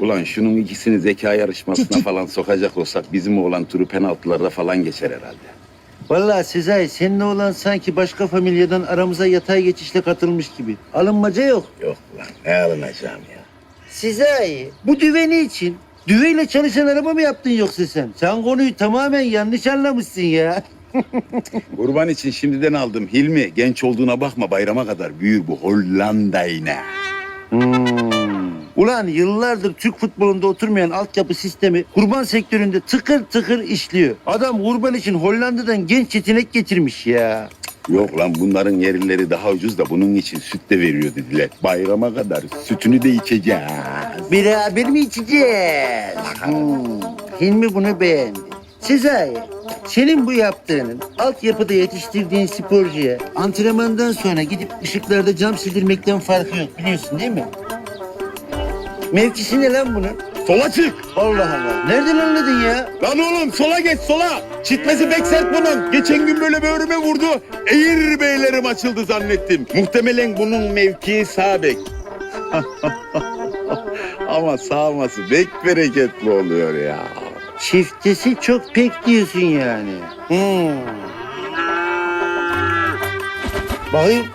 Ulan şunun ikisini zeka yarışmasına falan sokacak olsak bizim oğlan turu penaltılarda falan geçer herhalde. Vallahi Sezai seninle olan sanki başka familyadan aramıza yatay geçişle katılmış gibi. Alınmaca yok. Yok lan ne alınacağım ya. Sezai bu düveni için düveyle çalışan araba mı yaptın yoksa sen? Sen konuyu tamamen yanlış anlamışsın ya. Kurban için şimdiden aldım. Hilmi genç olduğuna bakma bayrama kadar büyür bu Hollanda yine. Hmm. Ulan yıllardır Türk futbolunda oturmayan altyapı sistemi kurban sektöründe tıkır tıkır işliyor. Adam kurban için Hollanda'dan genç yetenek getirmiş ya. Yok lan bunların yerlileri daha ucuz da bunun için süt de veriyor dediler. Bayrama kadar sütünü de içeceğiz. Beraber mi içeceğiz? Hmm. Hilmi bunu beğendi. Sezai, senin bu yaptığının altyapıda yetiştirdiğin sporcuya antrenmandan sonra gidip ışıklarda cam sildirmekten farkı yok biliyorsun değil mi? Mevkisi ne lan bunun? Sola çık. Allah Allah. Nereden anladın ya? Lan oğlum sola geç sola. Çitmesi pek sert bunun. Geçen gün böyle böğrüme vurdu. Eğir beylerim açıldı zannettim. Muhtemelen bunun mevkii sağ bek. Ama sağması bek bereketli oluyor ya. Çiftesi çok pek diyorsun yani. Hmm. Bakayım.